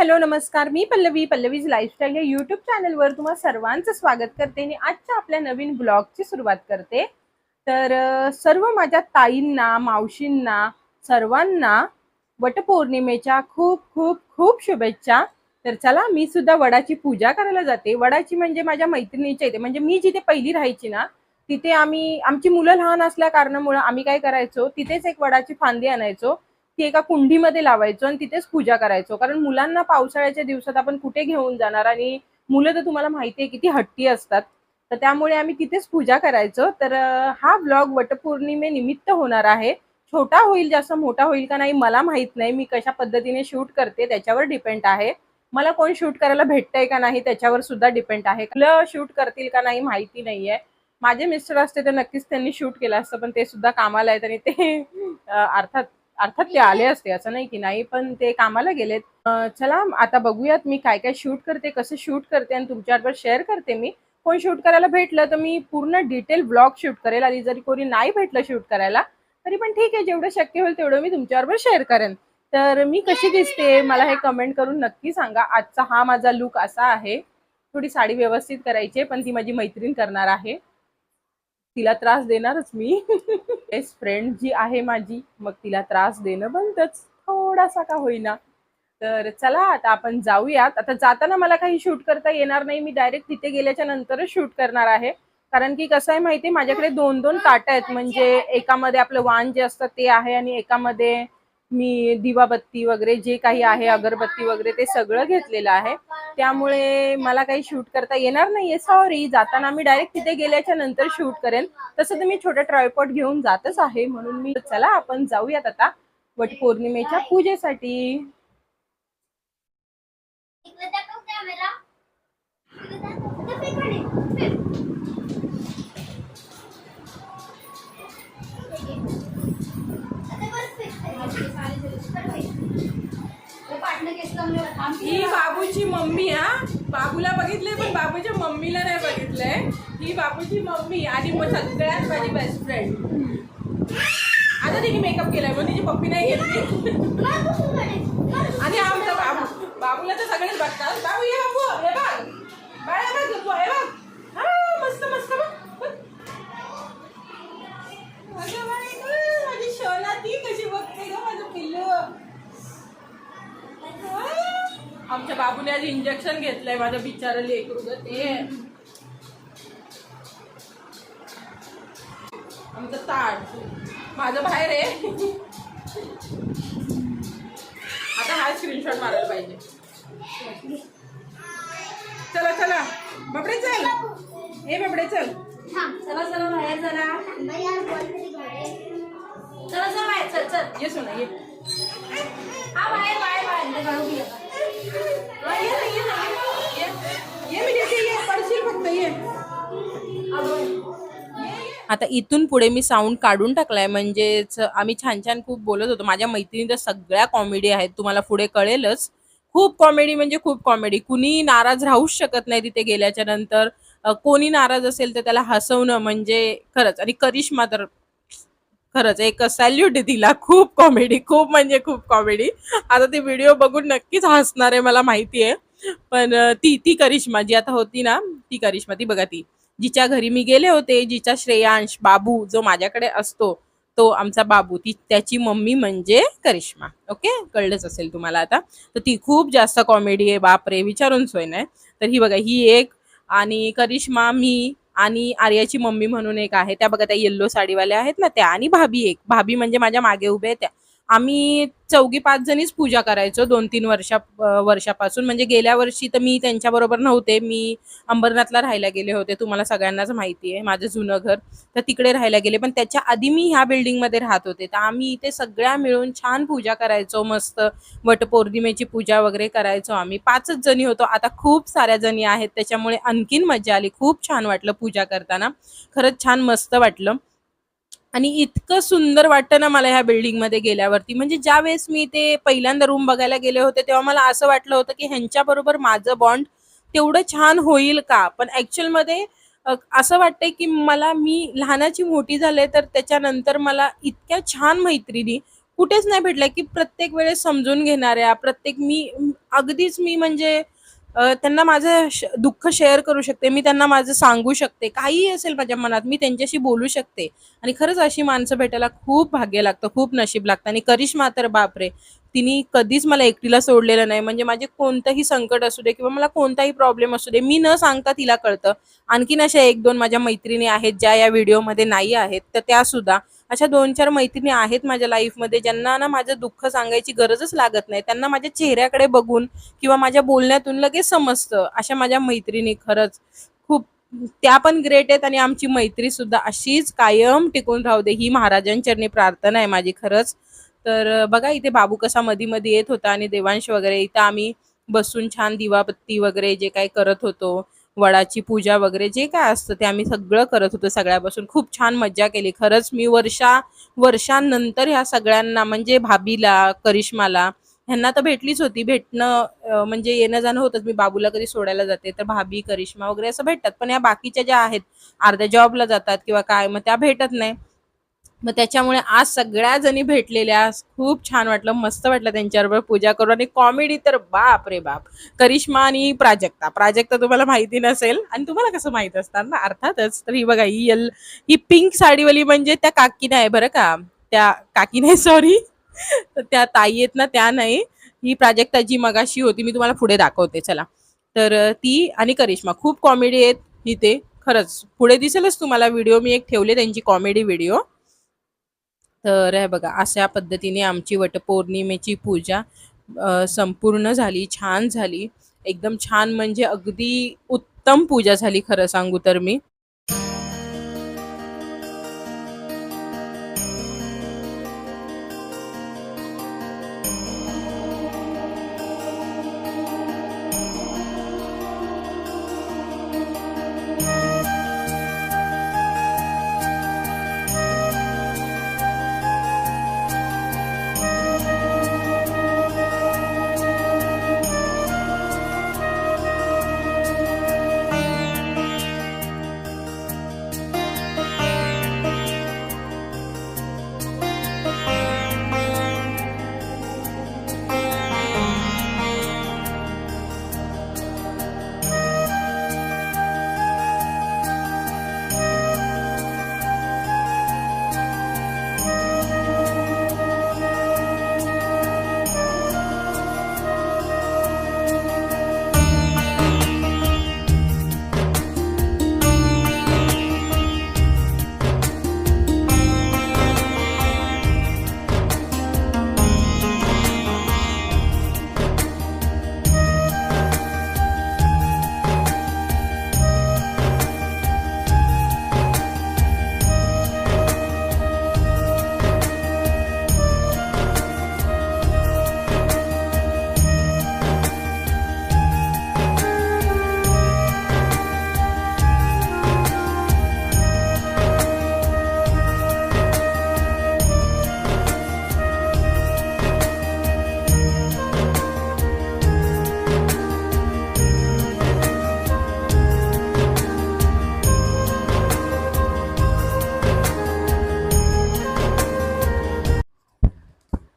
Hello नमस्कार. मी Pallavi Pallavi's lifestyle या युट्यूब चॅनलवर तुम्हा सर्वांचं स्वागत करते आणि आजच्या आपल्या नवीन ब्लॉगची सुरुवात करते. तर सर्व माझ्या ताईंना मावशींना सर्वांना वटपौर्णिमेच्या खूप खूप खूप शुभेच्छा. तर चला मी सुद्धा वडाची पूजा करायला जाते. वडाची म्हणजे माझ्या मैत्रिणीच्या इथे म्हणजे मी जिथे पहिली राहायची ना तिथे आम्ही आमची मुलं लहान असल्या कारणामुळं आम्ही काय करायचो तिथेच एक वडाची फांदी आणायचो. ती एका कुंडीमध्ये लावायचो आणि तिथेच पूजा करायचो. कारण मुलांना पावसाळ्याच्या दिवसात आपण कुठे घेऊन जाणार आणि मुलं तर तुम्हाला माहिती आहे किती हट्टी असतात. तर त्यामुळे आम्ही तिथेच पूजा करायचो. तर हा ब्लॉग वटपौर्णिमे निमित्त होणार आहे. छोटा होईल जास्त मोठा होईल का नाही मला माहीत नाही. मी कशा पद्धतीने शूट करते त्याच्यावर डिपेंड आहे. मला कोण शूट करायला भेटतंय का नाही त्याच्यावर सुद्धा डिपेंड आहे. मुलं शूट करतील का नाही माहिती नाहीये. माझे मिस्टर असते तर नक्कीच त्यांनी शूट केलं असतं पण ते सुद्धा कामाला आहेत आणि ते अर्थात अर्थात ते आले असते असं नाही की नाही पण ते कामाला गेलेत. चला आता बघूयात मी काय काय शूट करते कसं शूट करते आणि तुमच्याबरोबर शेअर करते मी. कोण शूट करायला भेटलं तर मी पूर्ण डिटेल ब्लॉग शूट करेल. आणि जरी कोणी नाही भेटलं शूट करायला तरी पण ठीक आहे जेवढं शक्य होईल तेवढं मी तुमच्याबरोबर शेअर करेन. तर मी कशी दिसते मला हे कमेंट करून नक्की सांगा. आजचा हा माझा लुक असा आहे. थोडी साडी व्यवस्थित करायची आहे, पण ती माझी मैत्रीण करणार आहे. तिला त्रास देणारच मी. बेस्ट फ्रेंड जी आहे माझी मग तिला त्रास देणं बनतच. थोडासा का होईना. तर चला आता आपण जाऊयात. आता जाताना मला काही शूट करता येणार नाही. मी डायरेक्ट तिथे गेल्याच्या नंतरच शूट करणार आहे. कारण की कसं आहे माहिती माझ्याकडे दोन दोन ताटं आहेत. म्हणजे एकामध्ये आपलं वाण जे असतं ते आहे आणि एकामध्ये मी दिवाबत्ती वगैरे जे काही आहे अगरबत्ती वगैरे ते सगळं घेतलेलं आहे. त्यामुळे मला काही शूट करता येणार नाहीये. सॉरी जाताना मी डायरेक्ट तिथे गेल्याच्यानंतर शूट करेन. तसं तर मी छोटा ट्रायपॉट घेऊन जातच आहे. म्हणून मी चला आपण जाऊयात आता वट पौर्णिमेच्या पूजेसाठी ही बाबूची मम्मी हा? बाबूला बघितले पण बाबूच्या मम्मीला नाही बघितलंय. ही बाबूची मम्मी आणि मग सगळ्यात माझी बेस्ट फ्रेंड आता तिने मेकअप केलाय मग तिची पप्पी नाही घेतली. आणि आमचा बाबू बाबूला तर सगळेच बघतात. बाबू ये बाबू हे बघ. बाय बघ तू हे बघ. आमच्या बाबूने आज इंजेक्शन घेतलंय माझं बिचारं लेकरू ग ते आमचं ताट. माझं बाहेर आहे. आता हा स्क्रीनशॉट मारायला पाहिजे. चला चला. बापडे चल. हे बापडे चल. चला चला बाहेर जरा चला चला बाहेर. चल चल. ये सोना ये. हा बाहेर बाहेर बाहेर. आता. ये ना, ये ना, ये. ये. मी देते ये पडशील फक्त ये आता इथून पुढे मी साऊंड काढून टाकलाय म्हणजेच आम्ही छान छान खूप बोलत होतो माझ्या मैत्रिणी तर सगळ्या कॉमेडी आहेत तुम्हाला पुढे कळेलच खूप कॉमेडी म्हणजे खूप कॉमेडी कुणी नाराज राहूच शकत नाही तिथे गेल्याच्यानंतर कोणी नाराज असेल तर त्याला हसवणं म्हणजे खरंच आणि करिश्मा तर खरंच एक सॅल्यूट तिला खूप कॉमेडी खूप म्हणजे खूप कॉमेडी आता ती व्हिडिओ बघून नक्कीच हसणार आहे मला माहिती आहे. पण ती ती करिश्मा जी आता होती ना ती करिश्मा ती बघा ती. जिच्या घरी मी गेले होते जिचा श्रेयांश बाबू जो माझ्याकडे असतो तो आमचा बाबू. ती त्याची मम्मी म्हणजे करिश्मा. ओके कळलंच असेल तुम्हाला आता? तर ती खूप जास्त कॉमेडी आहे. बापरे विचारून सोय नाही. तर ही बघा ही एक आणि करिश्मा मी आणि आर्याची मम्मी म्हणून एक आहे. त्या बघा त्या येल्लो साडीवाल्या आहेत ना त्या. आणि भाभी एक. भाभी म्हणजे माझ्या मागे उभे आहेत त्या. आम्ही चौघी पाच जणीच पूजा करायचो दोन तीन वर्षा वर्षापासून. म्हणजे गेल्या वर्षी तर मी त्यांच्याबरोबर नव्हते. मी अंबरनाथला राहायला गेले होते. तुम्हाला सगळ्यांनाच माहिती आहे. माझं जुनं घर तर तिकडे राहायला गेले. पण त्याच्या आधी मी ह्या बिल्डिंगमध्ये राहत होते. तर आम्ही इथे सगळ्या मिळून छान पूजा करायचो. मस्त वटपौर्णिमेची पूजा वगैरे करायचो आम्ही. पाचच जणी होतो. आता खूप साऱ्या जणी आहेत. त्याच्यामुळे आणखीन मजा आली. खूप छान वाटलं पूजा करताना. खरंच छान मस्त वाटलं. आणि इतकं सुंदर वाटतं ना मला ह्या बिल्डिंगमध्ये गेल्यावरती. म्हणजे ज्या वेळेस मी ते पहिल्यांदा रूम बघायला गेले होते तेव्हा मला असं वाटलं होतं की ह्यांच्याबरोबर माझं बॉन्ड तेवढं छान होईल का? पण ॲक्च्युअलमध्ये असं वाटतंय की मला मी लहानाची मोठी झाले तर त्याच्यानंतर मला इतक्या छान मैत्रिणी कुठेच नाही भेटल्या की प्रत्येक वेळेस समजून घेणाऱ्या प्रत्येक मी अगदीच मी म्हणजे त्यांना माझं दुःख शेअर करू शकते मी त्यांना माझं सांगू शकते काहीही असेल माझ्या मनात मी त्यांच्याशी बोलू शकते. आणि खरंच अशी माणसं भेटायला खूप भाग्य लागतं खूप नशीब लागतं. आणि करिश्मा तर बापरे तिने कधीच मला एकटीला सोडलेलं नाही. म्हणजे माझे कोणतंही संकट असू दे किंवा मला कोणताही प्रॉब्लेम असू दे मी न सांगता तिला कळतं. आणखीन अशा एक दोन माझ्या मैत्रिणी आहेत ज्या या व्हिडिओमध्ये नाही आहेत तर त्या सुद्धा. अशा दोन चार मैत्रिणी आहेत माझ्या लाईफमध्ये ज्यांना ना माझं दुःख सांगायची गरजच लागत नाही. त्यांना माझ्या चेहऱ्याकडे बघून किंवा माझ्या बोलण्यातून लगेच समजतं. अशा माझ्या मैत्रिणी खरंच. खूप त्या पण ग्रेट आहेत आणि आमची मैत्री सुद्धा अशीच कायम टिकून राहू दे. ही महाराजांचरणी प्रार्थना आहे माझी खरंच. तर बघा इथे बाबू कसा मधी मधी येत होता आणि देवांश वगैरे. इथं आम्ही बसून छान दिवाबत्ती वगैरे जे काही करत होतो वडाची पूजा वगैरे जे काय असतं ते आम्ही सगळं करत होतो सगळ्यापासून. खूप छान मज्जा केली. खरंच मी वर्षा वर्षांनंतर ह्या सगळ्यांना म्हणजे भाभीला करिश्माला ह्यांना तर भेटलीच होती. भेटणं म्हणजे येणं जाणं होतंच. मी बाबूला कधी सोडायला जाते तर भाभी करिश्मा वगैरे असं भेटतात. पण या बाकीच्या ज्या आहेत अर्ध्या जॉबला जातात किंवा काय मग त्या भेटत नाही. मग त्याच्यामुळे आज सगळ्या जणी भेटलेल्या खूप छान वाटलं मस्त वाटलं त्यांच्याबरोबर पूजा करून. आणि कॉमेडी तर बाप रे बाप. करिश्मा आणि प्राजक्ता. प्राजक्ता तुम्हाला माहिती नसेल आणि तुम्हाला कसं माहीत असणार ना? अर्थातच तर ही बघा ही यल ही पिंक साडीवाली म्हणजे त्या काकी नाही बरं का? त्या काकी नाही सॉरी त्या ताई आहेत ना त्या नाही. ही प्राजक्ता जी मगाशी होती मी तुम्हाला पुढे दाखवते चला. तर ती आणि करिश्मा खूप कॉमेडी आहेत इथे. खरंच पुढे दिसेलच तुम्हाला व्हिडिओ मी एक ठेवले त्यांची कॉमेडी व्हिडिओ तर हे बघा अशा पद्धतीने आमची वटपौर्णिमेची पूजा संपूर्ण झाली छान झाली. एकदम छान म्हणजे अगदी उत्तम पूजा झाली खरं सांगू तर मी.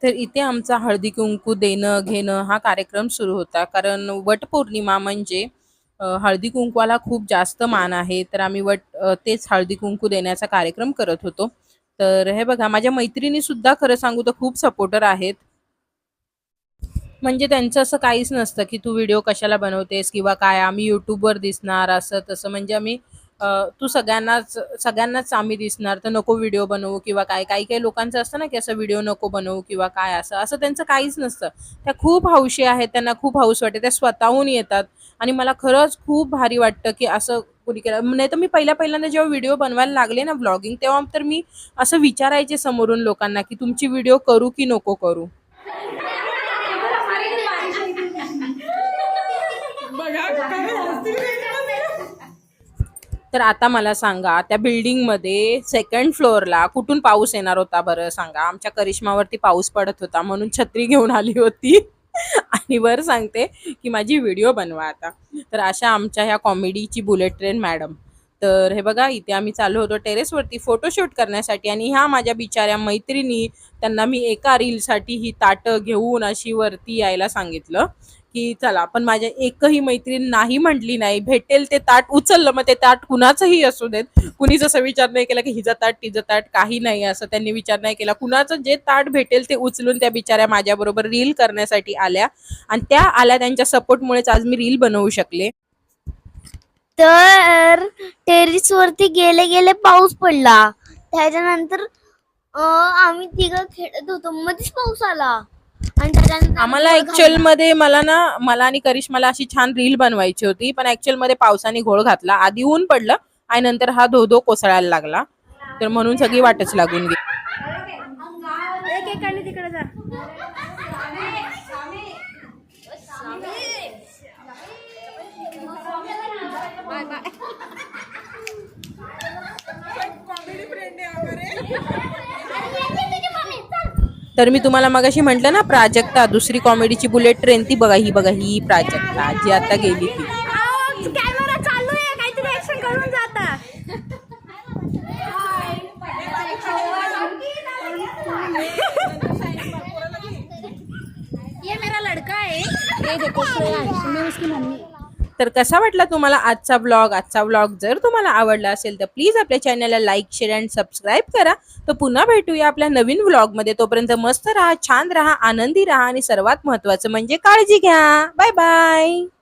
तर इथे आमचा हळदी कुंकू देणं घेणं हा कार्यक्रम सुरू होता. कारण वटपौर्णिमा म्हणजे हळदी कुंकवाला खूप जास्त मान आहे. तर आम्ही वट तेच हळदी कुंकू देण्याचा कार्यक्रम करत होतो. तर हे बघा माझ्या मैत्रिणी सुद्धा खरं सांगू तर खूप सपोर्टर आहेत. म्हणजे त्यांचं असं काहीच नसतं की तू व्हिडिओ कशाला बनवतेस किंवा काय आम्ही युट्यूबवर दिसणार असं तसं. म्हणजे आम्ही तू सगळ्यांनाच सगळ्यांनाच आम्ही दिसणार तर नको व्हिडिओ बनवू किंवा काय. काही काही लोकांचं असतं ना की असं व्हिडिओ नको बनवू किंवा काय असं. असं त्यांचं काहीच नसतं. त्या खूप हौशी आहेत त्यांना खूप हौस वाटते त्या स्वतःहून येतात. आणि मला खरंच खूप भारी वाटतं की असं कोणी केलं. नाही तर मी पहिल्या पहिल्यांदा जेव्हा व्हिडिओ बनवायला लागले ना ब्लॉगिंग तेव्हा तर मी असं विचारायचे समोरून लोकांना की तुमची व्हिडिओ करू की नको करू? तर आता मला सांगा त्या बिल्डिंगमध्ये सेकंड फ्लोअरला कुठून पाऊस येणार होता बरं सांगा? आमच्या करिश्मावरती पाऊस पडत होता म्हणून छत्री घेऊन आली होती. आणि वर सांगते की माझी व्हिडिओ बनवा आता. तर अशा आमच्या ह्या कॉमेडीची बुलेट ट्रेन मॅडम तर हे बघा इथे आम्ही चालू होतो टेरेसवरती फोटोशूट करण्यासाठी आणि ह्या माझ्या बिचाऱ्या मैत्रिणी त्यांना मी एका रीलसाठी ही ताटं घेऊन अशी वरती यायला सांगितलं. की चला पण माझ्या एकही मैत्रीण नाही म्हटली नाही भेटेल ते ताट उचललं मग ते ताट कुणाचंही असू देत. कुणीच असं विचार नाही केला की हिचं ताट तिचं ताट काही नाही असं त्यांनी विचार नाही केला. कुणाचं जे ताट भेटेल ते उचलून त्या बिचाऱ्या माझ्याबरोबर रील करण्यासाठी आल्या. आणि त्या आल्या त्यांच्या सपोर्टमुळेच आज मी रील बनवू शकले. तर टेरिस वरती गेले गेले पाऊस पडला. त्याच्यानंतर अं, आम्ही तिघं खेळत होतो. मध्येच पाऊस आला. आम्हाला ऍक्च्युअल. मध्ये मला ना मला आणि करिश्माला अशी छान रील बनवायची होती. पण ऍक्च्युअलमध्ये पावसाने घोळ घातला. आधी ऊन पडलं आणि नंतर हा धो धो कोसळायला लागला. तर म्हणून सगळी वाटच लागून गेली. तर मी तुम्हाला मगाशी म्हटलं ना प्राजक्ता दुसरी कॉमेडीची बुलेट ट्रेन ती बघा ही बघा ही प्राजक्ता जी आता गेली ती. कॅमेरा चालू आहे काहीतरी ऍक्शन करून जाता ये मेरा लड़का है। ये देखो मैं उसकी मम्मी। तर कसा वाटला तुम्हाला आजचा ब्लॉग आजचा ब्लॉग जर तुम्हाला आवडला असेल तर प्लीज आपल्या चॅनलला लाईक शेअर अँड सबस्क्राईब करा. तर पुन्हा भेटूया आपल्या नवीन ब्लॉगमध्ये तोपर्यंत मस्त राहा छान राहा आनंदी राहा आणि सर्वात महत्वाचं म्हणजे काळजी घ्या. Bye bye